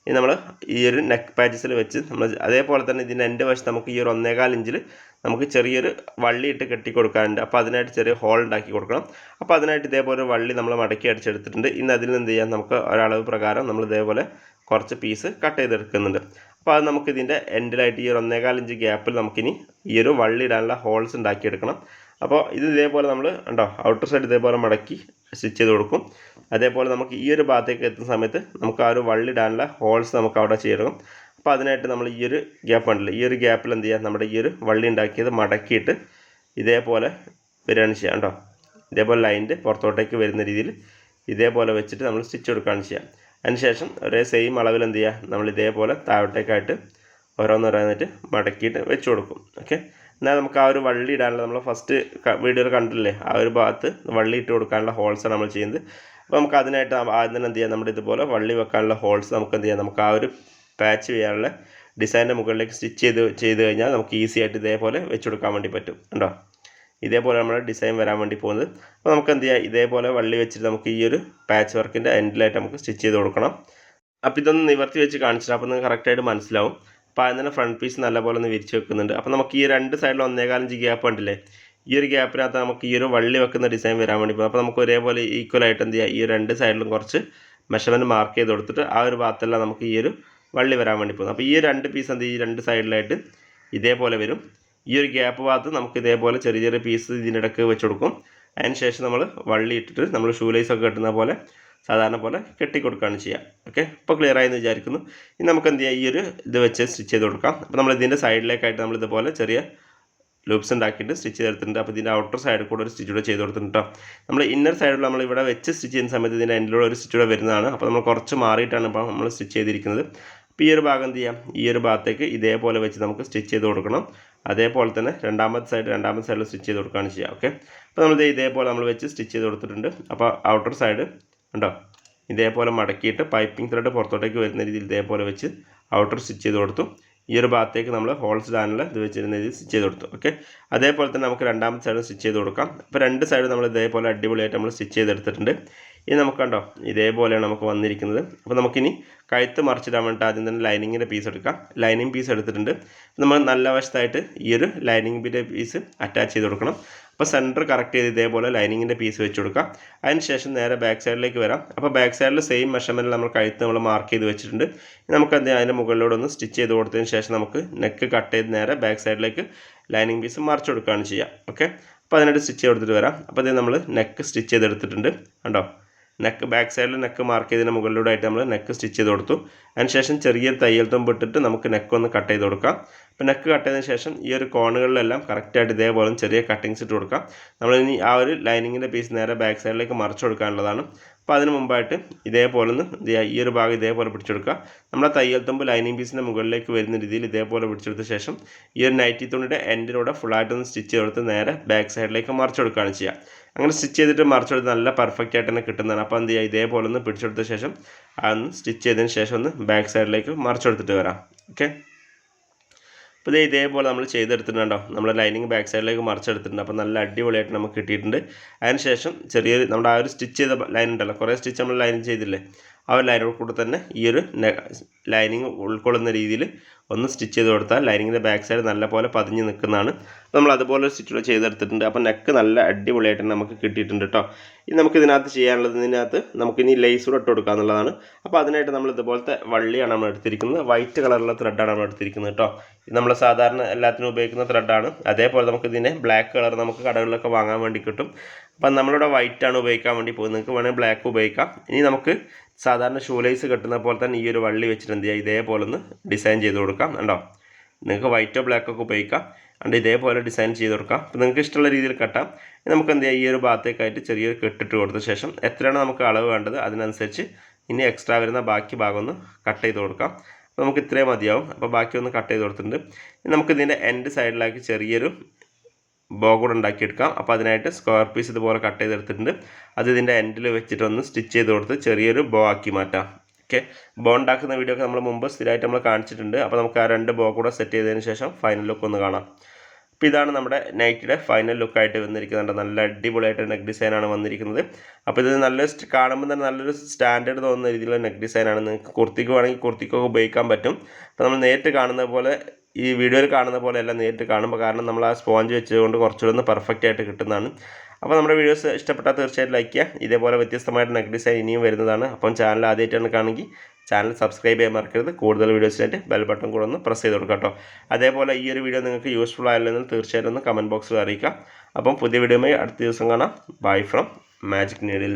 ഇനി നമ്മൾ ഈ ഒരു നെക്ക് പാച്ചസിൽ വെച്ച് നമ്മൾ അതേപോലെ തന്നെ ഇതിന്റെ എന്റെ വശത്ത് നമുക്ക് ഈ ഒരു ഒന്നേകാൽ ഇഞ്ചിൽ നമുക്ക് ചെറിയൊരു വള്ളി ഇട്ട് കെട്ടി കൊടുക്കാനുണ്ട് അപ്പോൾ അതിനായിട്ട് ചെറിയ ഹോൾ ഉണ്ടാക്കി കൊടുക്കണം. അപ്പോൾ അതിനായിട്ട് ഇതേപോലെ വള്ളി നമ്മൾ മടക്കി അടിച്ചെടുത്തിട്ടുണ്ട്. ഇന്ന് അതിൽ നിന്ന് ചെയ്യാം? നമുക്ക് ഒരളവ് പ്രകാരം നമ്മൾ ഇതേപോലെ കുറച്ച് പീസ് കട്ട് ചെയ്തെടുക്കുന്നുണ്ട്. അപ്പോൾ അത് നമുക്ക് ഇതിന്റെ എൻഡിലായിട്ട് ഈ ഒരു ഒന്നേകാൽ ഇഞ്ച് ഗ്യാപ്പിൽ നമുക്കിനി ഈ ഒരു വള്ളി ഇടാനുള്ള ഹോൾസ് ഉണ്ടാക്കിയെടുക്കണം. അപ്പോൾ ഇത് ഇതേപോലെ നമ്മൾ ഉണ്ടോ ഔട്ടർ സൈഡ് ഇതേപോലെ മടക്കി സ്റ്റിച്ച് ചെയ്ത് കൊടുക്കും. അതേപോലെ നമുക്ക് ഈ ഒരു ഭാഗത്തേക്ക് എത്തുന്ന സമയത്ത് നമുക്ക് ആ ഒരു വള്ളിടാനുള്ള ഹോൾസ് നമുക്ക് അവിടെ ചെയ്യണം അപ്പോൾ അതിനായിട്ട് നമ്മൾ ഈ ഒരു ഗ്യാപ്പ് ഉണ്ടല്ലോ ഈ ഒരു ഗ്യാപ്പിൽ എന്ത് ചെയ്യുക നമ്മുടെ ഈ ഒരു വള്ളി ഉണ്ടാക്കിയത് മടക്കിയിട്ട് ഇതേപോലെ വരികയാണ് ചെയ്യുക കേട്ടോ. ഇതേപോലെ ലൈന്റെ പുറത്തോട്ടേക്ക് വരുന്ന രീതിയിൽ ഇതേപോലെ വെച്ചിട്ട് നമ്മൾ സ്റ്റിച്ച് കൊടുക്കുകയാണ് ചെയ്യുക. അതിനുശേഷം ഒരേ സെയിം അളവിൽ എന്ത് ചെയ്യുക? നമ്മൾ ഇതേപോലെ താഴോട്ടേക്കായിട്ട് ഓരോന്നോരോന്നിട്ട് മടക്കിയിട്ട് വെച്ച് കൊടുക്കും. ഓക്കെ എന്നാൽ നമുക്ക് ആ ഒരു വള്ളി ഇടാനുള്ള നമ്മൾ ഫസ്റ്റ് വീഡിയോയിൽ കണ്ടില്ലേ ആ ഒരു ഭാഗത്ത് വള്ളി ഇട്ട് കൊടുക്കാനുള്ള ഹോൾസാണ് നമ്മൾ ചെയ്യുന്നത്. അപ്പോൾ നമുക്ക് അതിനായിട്ട് ആദ്യം തന്നെ എന്ത് ചെയ്യാം? നമ്മുടെ ഇതുപോലെ വള്ളി വെക്കാനുള്ള ഹോൾസ് നമുക്ക് എന്ത് ചെയ്യാം? നമുക്ക് ആ ഒരു പാച്ച് ചെയ്യാനുള്ള ഡിസൈനിന്റെ മുകളിലേക്ക് സ്റ്റിച്ച് ചെയ്ത് ചെയ്ത് കഴിഞ്ഞാൽ നമുക്ക് ഈസി ആയിട്ട് ഇതേപോലെ വെച്ച് കൊടുക്കാൻ വേണ്ടി പറ്റും. ഉണ്ടോ ഇതേപോലെ നമ്മൾ ഡിസൈൻ വരാൻ വേണ്ടി പോകുന്നത്. അപ്പോൾ നമുക്ക് എന്ത് ചെയ്യാം? ഇതേപോലെ വള്ളി വെച്ചിട്ട് നമുക്ക് ഈ ഒരു പാച്ച് വർക്കിന്റെ എൻഡിലായിട്ട് നമുക്ക് സ്റ്റിച്ച് ചെയ്ത് കൊടുക്കണം. അപ്പോൾ ഇതൊന്ന് നിവർത്തി വെച്ച് കാണിച്ചിട്ട് അപ്പോൾ നിങ്ങൾക്ക് കറക്റ്റായിട്ട് മനസ്സിലാവും. അപ്പോൾ അതിന് ഫ്രണ്ട് പീസ് നല്ലപോലെ ഒന്ന് വിരിച്ച് വെക്കുന്നുണ്ട്. അപ്പോൾ നമുക്ക് ഈ രണ്ട് സൈഡിൽ ഒന്നേകാലഞ്ച് ഗ്യാപ്പ് ഉണ്ടല്ലേ? ഈ ഒരു ഗ്യാപ്പിനകത്ത് നമുക്ക് ഈ ഒരു വള്ളി വെക്കുന്ന ഡിസൈൻ വരാൻ വേണ്ടി പോകും. അപ്പോൾ നമുക്ക് ഒരേപോലെ ഈക്വൽ ആയിട്ട് എന്ത് ചെയ്യുക ഈ രണ്ട് സൈഡിലും കുറച്ച് മെഷർമെന്റ് മാർക്ക് ചെയ്ത് കൊടുത്തിട്ട് ആ ഒരു ഭാഗത്തെല്ലാം നമുക്ക് ഈ ഒരു വള്ളി വരാൻ വേണ്ടി പോകും. അപ്പോൾ ഈ രണ്ട് പീസ് എന്ത് ഈ രണ്ട് സൈഡിലായിട്ട് ഇതേപോലെ വരും. ഈ ഒരു ഗ്യാപ്പ് ഭാഗത്ത് നമുക്ക് ഇതേപോലെ ചെറിയ ചെറിയ പീസ് ഇതിനിടക്ക് വെച്ച് കൊടുക്കും. അതിന് ശേഷം നമ്മൾ വള്ളി ഇട്ടിട്ട് നമ്മൾ ഷൂ ഒക്കെ കെട്ടുന്ന പോലെ സാധാരണ പോലെ കെട്ടിക്കൊടുക്കുകയാണ് ചെയ്യുക. ഓക്കെ ഇപ്പോൾ ക്ലിയർ ആയെന്ന് വിചാരിക്കുന്നു. ഇനി നമുക്ക് എന്ത് ചെയ്യാം? ഈ ഒരു ഇത് വെച്ച് സ്റ്റിച്ച് ചെയ്ത് കൊടുക്കാം. അപ്പോൾ നമ്മൾ ഇതിന്റെ സൈഡിലേക്കായിട്ട് നമ്മൾ ഇതുപോലെ ചെറിയ ലൂപ്സ് ഉണ്ടാക്കിയിട്ട് സ്റ്റിച്ച് ചെയ്തെടുത്തിട്ടുണ്ട്. അപ്പോൾ ഇതിന്റെ ഔട്ടർ സൈഡിൽ കൂടെ ഒരു സ്റ്റിച്ച് കൂടെ ചെയ്ത് കൊടുത്തിട്ടുണ്ട് നമ്മൾ ഇന്നർ സൈഡിൽ നമ്മൾ ഇവിടെ വെച്ച് സ്റ്റിച്ച് ചെയ്യുന്ന സമയത്ത് ഇതിന്റെ എൻഡിലൂടെ ഒരു സ്റ്റിച്ച് കൂടെ വരുന്നതാണ്. അപ്പോൾ നമ്മൾ കുറച്ച് മാറിയിട്ടാണ് ഇപ്പോൾ നമ്മൾ സ്റ്റിച്ച് ചെയ്തിരിക്കുന്നത്. അപ്പോൾ ഈ ഒരു ഭാഗം എന്ത് ചെയ്യാം? ഈ ഒരു ഭാഗത്തേക്ക് ഇതേപോലെ വെച്ച് നമുക്ക് സ്റ്റിച്ച് ചെയ്ത് കൊടുക്കണം. അതേപോലെ തന്നെ രണ്ടാമത്തെ സൈഡ് രണ്ടാമത്തെ സൈഡിൽ സ്റ്റിച്ച് ചെയ്ത് കൊടുക്കുകയാണ് ചെയ്യുക. ഓക്കെ? അപ്പോൾ നമ്മൾ ഇതേപോലെ നമ്മൾ വെച്ച് സ്റ്റിച്ച് ചെയ്ത് കൊടുത്തിട്ടുണ്ട്. അപ്പോൾ ഔട്ടർ സൈഡ് ഉണ്ടോ? ഇതേപോലെ മടക്കിയിട്ട് പൈപ്പിംഗ് ത്രെഡ് പുറത്തോട്ടേക്ക് വരുന്ന രീതിയിൽ ഇതേപോലെ വെച്ച് ഔട്ടർ സ്റ്റിച്ച് ചെയ്ത് കൊടുത്തു. ഈ ഒരു ഭാഗത്തേക്ക് നമ്മൾ ഹോൾസ് ഇടാനുള്ള ഇത് വെച്ചിരുന്ന രീതിയിൽ സ്റ്റിച്ച് ചെയ്ത് കൊടുത്തു. ഓക്കെ അതേപോലെ തന്നെ നമുക്ക് രണ്ടാമത്തെ സൈഡ് സ്റ്റിച്ച് ചെയ്ത് കൊടുക്കാം. അപ്പോൾ രണ്ട് സൈഡ് നമ്മൾ ഇതേപോലെ അടിപൊളിയായിട്ട് നമ്മൾ സ്റ്റിച്ച് ചെയ്തെടുത്തിട്ടുണ്ട് ഇനി നമുക്ക് കണ്ടോ ഇതേപോലെയാണ് നമുക്ക് വന്നിരിക്കുന്നത്. അപ്പോൾ നമുക്കിനി കഴുത്ത് മറിച്ചിടാൻ വേണ്ടിയിട്ട് ആദ്യം തന്നെ ലൈനിങ്ങിന്റെ പീസ് എടുക്കാം. ലൈനിങ് പീസ് എടുത്തിട്ടുണ്ട്. നമ്മൾ നല്ല വശത്തായിട്ട് ഈ ഒരു ലൈനിങ്ങിന്റെ പീസ് അറ്റാച്ച് ചെയ്ത് കൊടുക്കണം. അപ്പോൾ സെന്റർ കറക്റ്റ് ചെയ്ത് ഇതേപോലെ ലൈനിങ്ങിന്റെ പീസ് വെച്ച് കൊടുക്കുക അതിന് ശേഷം നേരെ ബാക്ക് സൈഡിലേക്ക് വരാം. അപ്പോൾ ബാക്ക് സൈഡിൽ സെയിം മെഷർമെന്റിൽ നമ്മൾ കഴുത്ത് നമ്മൾ മാർക്ക് ചെയ്ത് വെച്ചിട്ടുണ്ട്. നമുക്ക് എന്ത് അതിന്റെ മുകളിലൂടെ ഒന്ന് സ്റ്റിച്ച് ചെയ്ത് കൊടുത്തതിന് ശേഷം നമുക്ക് നെക്ക് കട്ട് ചെയ്ത് നേരെ ബാക്ക് സൈഡിലേക്ക് ലൈനിങ് പീസ് മറിച്ച് കൊടുക്കുകയാണ് ചെയ്യുക ഓക്കെ അപ്പോൾ അതിനായിട്ട് സ്റ്റിച്ച് ചെയ്ത് കൊടുത്തിട്ട് വരാം. അപ്പോൾ ഇത് നമ്മൾ നെക്ക് സ്റ്റിച്ച് ചെയ്തെടുത്തിട്ടുണ്ട്. കണ്ടോ? നെക്ക് ബാക്ക് സൈഡിൽ നെക്ക് മാർക്ക് ചെയ്തതിന് മുകളിലൂടെ ആയിട്ട് നമ്മൾ നെക്ക് സ്റ്റിച്ച് ചെയ്ത് കൊടുത്തു. അതിനുശേഷം ചെറിയൊരു തയ്യൽ തുമ്പ് ഇട്ടിട്ട് നമുക്ക് നെക്ക് ഒന്ന് കട്ട് ചെയ്ത് കൊടുക്കാം. അപ്പോൾ നെക്ക് കട്ട് ചെയ്തതിന് ശേഷം ഈ ഒരു കോണുകളിലെല്ലാം കറക്റ്റായിട്ട് ഇതേപോലെ ചെറിയ കട്ടിങ്സ് ഇട്ട് കൊടുക്കാം. നമ്മളിനി ആ ഒരു ലൈനിങ്ങിന്റെ പീസ് നേരെ ബാക്ക് സൈഡിലേക്ക് മറിച്ച് കൊടുക്കാനുള്ളതാണ്. അപ്പോൾ അതിന് മുമ്പായിട്ട് ഇതേപോലെ ഒന്ന് ഈ ഒരു ഭാഗം ഇതേപോലെ പിടിച്ചെടുക്കുക. നമ്മുടെ തയ്യൽ തുമ്പ് ലൈനിങ് പീസിന്റെ മുകളിലേക്ക് വരുന്ന രീതിയിൽ ഇതേപോലെ പിടിച്ചെടുത്ത ശേഷം ഈ ഒരു നൈറ്റി തുണിയുടെ എൻഡിലൂടെ ഫുള്ളായിട്ടൊന്ന് സ്റ്റിച്ച് ചെയ്തെടുത്ത് നേരെ ബാക്ക് സൈഡിലേക്ക് മറിച്ച് കൊടുക്കുകയാണ് ചെയ്യുക. അങ്ങനെ സ്റ്റിച്ച് ചെയ്തിട്ട് മറിച്ചെടുത്ത് നല്ല പെർഫെക്റ്റ് ആയിട്ട് തന്നെ കിട്ടുന്നതാണ്. അപ്പോൾ എന്ത് ചെയ്യുക? ഇതേപോലെ ഒന്ന് പിടിച്ചെടുത്ത ശേഷം അതൊന്ന് സ്റ്റിച്ച് ചെയ്തതിന് ശേഷം ഒന്ന് ബാക്ക് സൈഡിലേക്ക് മറിച്ചെടുത്തിട്ട് വരാം. ഓക്കെ അപ്പോൾ ഇതേ ഇതേപോലെ നമ്മൾ ചെയ്തെടുത്തിട്ടുണ്ടോ നമ്മുടെ ലൈനിങ് ബാക്ക് സൈഡിലേക്ക് മറിച്ചെടുത്തിട്ടുണ്ട്. അപ്പോൾ നല്ല അടിപൊളിയായിട്ട് നമുക്ക് കിട്ടിയിട്ടുണ്ട്. അതിന് ശേഷം ചെറിയൊരു നമ്മുടെ ആ ഒരു സ്റ്റിച്ച് ചെയ്ത ലൈൻ ഉണ്ടല്ലോ. കുറേ സ്റ്റിച്ച് നമ്മൾ ലൈൻ ചെയ്തില്ലേ? ആ ഒരു ലൈനോട് കൂടെ തന്നെ ഈ ഒരു ലൈനിങ് ഉൾക്കൊള്ളുന്ന രീതിയിൽ ഒന്ന് സ്റ്റിച്ച് ചെയ്ത് കൊടുത്താൽ ലൈനിങ്ങിന്റെ ബാക്ക് സൈഡ് നല്ല പോലെ പതിഞ്ഞ് നിൽക്കുന്നതാണ്. നമ്മൾ അതുപോലെ ഒരു സ്റ്റിച്ച് ചെയ്തെടുത്തിട്ടുണ്ട്. അപ്പോൾ നെക്ക് നല്ല അടിപൊളിയായിട്ട് നമുക്ക് കിട്ടിയിട്ടുണ്ട് കേട്ടോ ഇനി നമുക്ക് ഇതിനകത്ത് ചെയ്യാനുള്ളത് ഇതിനകത്ത് നമുക്കിനി ലേസ് കൂടെ ഇട്ട് കൊടുക്കുക എന്നുള്ളതാണ്. അപ്പോൾ അതിനായിട്ട് നമ്മൾ ഇതുപോലത്തെ വള്ളിയാണ് നമ്മൾ എടുത്തിരിക്കുന്നത്. വൈറ്റ് കളറുള്ള ത്രെഡാണ് നമ്മൾ എടുത്തിരിക്കുന്നത് കേട്ടോ ഇത് നമ്മൾ സാധാരണ എല്ലാത്തിനും ഉപയോഗിക്കുന്ന ത്രെഡാണ് അതേപോലെ നമുക്ക് ബ്ലാക്ക് കളർ നമുക്ക് കടകളിലൊക്കെ വാങ്ങാൻ വേണ്ടി കിട്ടും. അപ്പം നമ്മളിവിടെ വൈറ്റ് ആണ് ഉപയോഗിക്കാൻ വേണ്ടി പോകുന്നത്. നിങ്ങൾക്ക് വേണമെങ്കിൽ ബ്ലാക്ക് ഉപയോഗിക്കാം. ഇനി നമുക്ക് സാധാരണ ഷൂ ലൈസ് കെട്ടുന്ന പോലെ തന്നെ ഈ ഒരു വള്ളി വെച്ചിട്ട് എന്ത് ഇതേപോലെ ഒന്ന് ഡിസൈൻ ചെയ്ത് കൊടുക്കാം. കണ്ടോ? നിങ്ങൾക്ക് വൈറ്റോ ബ്ലാക്കോ ഒക്കെ ഉപയോഗിക്കാം. അണ്ട് ഇതേപോലെ ഡിസൈൻ ചെയ്ത് കൊടുക്കാം. അപ്പോൾ നിങ്ങൾക്ക് ഇഷ്ടമുള്ള രീതിയിൽ കെട്ടാം. നമുക്ക് എന്ത് ചെയ്യാം? ഈ ഒരു ഭാഗത്തേക്കായിട്ട് ചെറിയൊരു കെട്ടിട്ട് കൊടുത്ത ശേഷം എത്രയാണ് നമുക്ക് അളവ് വേണ്ടത്? അതിനനുസരിച്ച് ഇനി എക്സ്ട്രാ വരുന്ന ബാക്കി ഭാഗം ഒന്ന് കട്ട് ചെയ്ത് കൊടുക്കാം. അപ്പോൾ നമുക്ക് ഇത്രയും മതിയാവും. അപ്പോൾ ബാക്കി ഒന്ന് കട്ട് ചെയ്ത് കൊടുത്തിട്ടുണ്ട്. നമുക്ക് ഇതിന്റെ എൻഡ് സൈഡിലാക്കി ചെറിയൊരു ബോ കൂടെ ഉണ്ടാക്കിയെടുക്കാം അപ്പോൾ അതിനായിട്ട് സ്ക്വയർ പീസ് ഇതുപോലെ കട്ട് ചെയ്തെടുത്തിട്ടുണ്ട്. അത് ഇതിന്റെ എൻഡിൽ വെച്ചിട്ടൊന്ന് സ്റ്റിച്ച് ചെയ്ത് കൊടുത്ത് ചെറിയൊരു ബോ ആക്കി മാറ്റാം. ഓക്കെ ബോ ഉണ്ടാക്കുന്ന വീഡിയോ ഒക്കെ നമ്മൾ മുമ്പ് സ്ഥിരമായിട്ട് നമ്മൾ കാണിച്ചിട്ടുണ്ട്. അപ്പോൾ നമുക്ക് ആ രണ്ട് ബോ കൂടെ സെറ്റ് ചെയ്തതിന് ശേഷം ഫൈനൽ ലുക്ക് ഒന്ന് കാണാം. അപ്പോൾ ഇതാണ് നമ്മുടെ നൈറ്റിയുടെ ഫൈനൽ ലുക്കായിട്ട് വന്നിരിക്കുന്നുണ്ട് നല്ല അടിപൊളിയായിട്ട് നെക്ക് ഡിസൈനാണ് വന്നിരിക്കുന്നത്. അപ്പോൾ ഇത് നല്ല കാണുമ്പോൾ തന്നെ നല്ലൊരു സ്റ്റാൻഡേർഡ് തോന്നുന്ന രീതിയിലുള്ള നെക്ക് ഡിസൈനാണ് നിങ്ങൾക്ക് കുർത്തിക്ക് വേണമെങ്കിൽ കുർത്തിക്കൊക്കെ ഉപയോഗിക്കാൻ പറ്റും. അപ്പോൾ നമ്മൾ നേരിട്ട് കാണുന്ന പോലെ ഈ വീഡിയോയിൽ കാണുന്ന പോലെ അല്ല നേരിട്ട് കാണുമ്പോൾ കാരണം നമ്മൾ ആ സ്പോഞ്ച് വെച്ചതുകൊണ്ട് കുറച്ചുകൂടെ ഒന്ന് പെർഫെക്റ്റ് ആയിട്ട് കിട്ടുന്നതാണ്. അപ്പോൾ നമ്മുടെ വീഡിയോസ് ഇഷ്ടപ്പെട്ടാൽ തീർച്ചയായിട്ടും ലൈക്ക് ചെയ്യുക. ഇതേപോലെ വ്യത്യസ്തമായിട്ട് നെക്ക് ഡിസൈൻ ഇനിയും വരുന്നതാണ്. അപ്പം ചാനൽ ആദ്യമായിട്ടാണ് കാണുമെങ്കിൽ ചാനൽ സബ്സ്ക്രൈബ് ചെയ്യാൻ മറക്കരുത്. കൂടുതൽ വീഡിയോസിനായിട്ട് ബെൽ ബട്ടൺ കൂടെ ഒന്ന് പ്രസ് ചെയ്ത് കൊടുക്കാം കേട്ടോ. അതേപോലെ ഈ ഒരു വീഡിയോ നിങ്ങൾക്ക് യൂസ്ഫുൾ ആയില്ലെന്ന് തീർച്ചയായിട്ടും ഒന്ന് കമന്റ് ബോക്സിൽ അറിയിക്കാം അപ്പം പുതിയ വീഡിയോയുമായി അടുത്ത ദിവസം കാണാം. Bye from magic needle